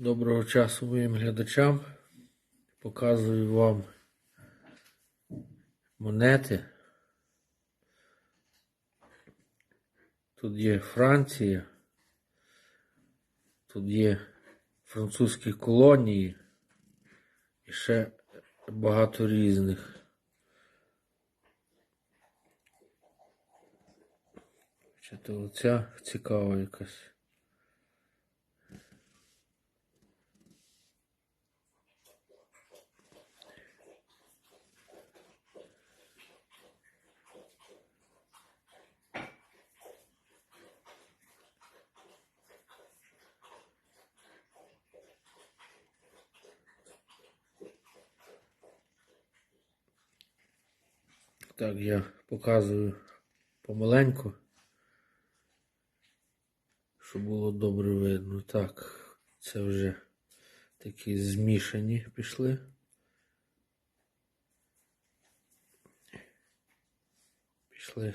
Доброго часу моїм глядачам. Показую вам монети. Тут є Франція, тут є французькі колонії і ще багато різних. Чи то оця цікава якась. Так, я показую помаленьку, щоб було добре видно. Так, це вже такі змішані пішли. Пішли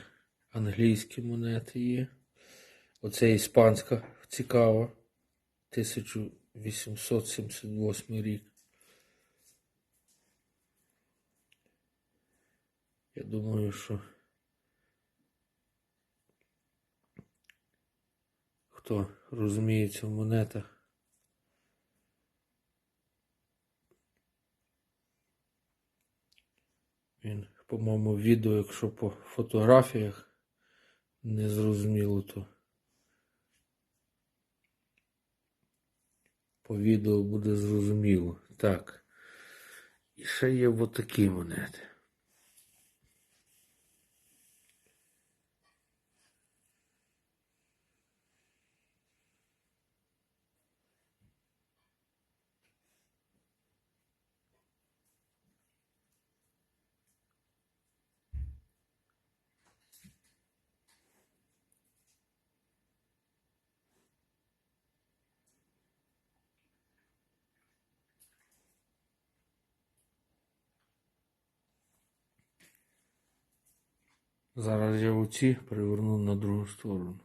англійські монети є. Оце іспанська цікава. 1878 рік. Я думаю, що хто розуміється в монетах, він, по-моєму, відео, якщо по фотографіях не зрозуміло, то по відео буде зрозуміло. Так. І ще є отакі монети. Зараз я оці переверну на другу сторону.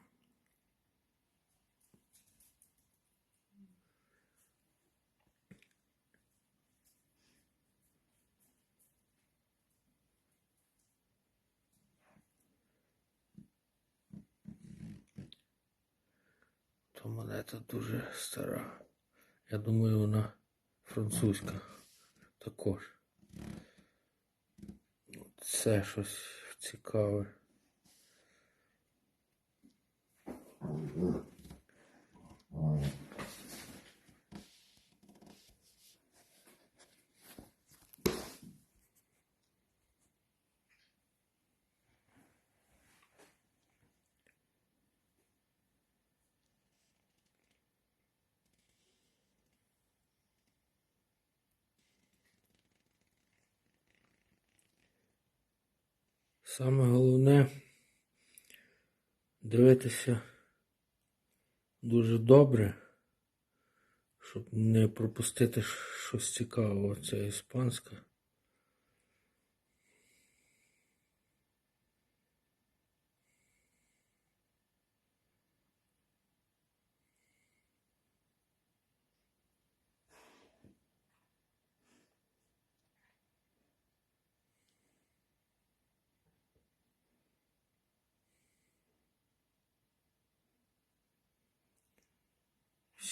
То монета дуже стара. Я думаю, вона французька також. Це щось цікаве. Саме головне дивитися дуже добре, щоб не пропустити щось цікавого. Це іспанська.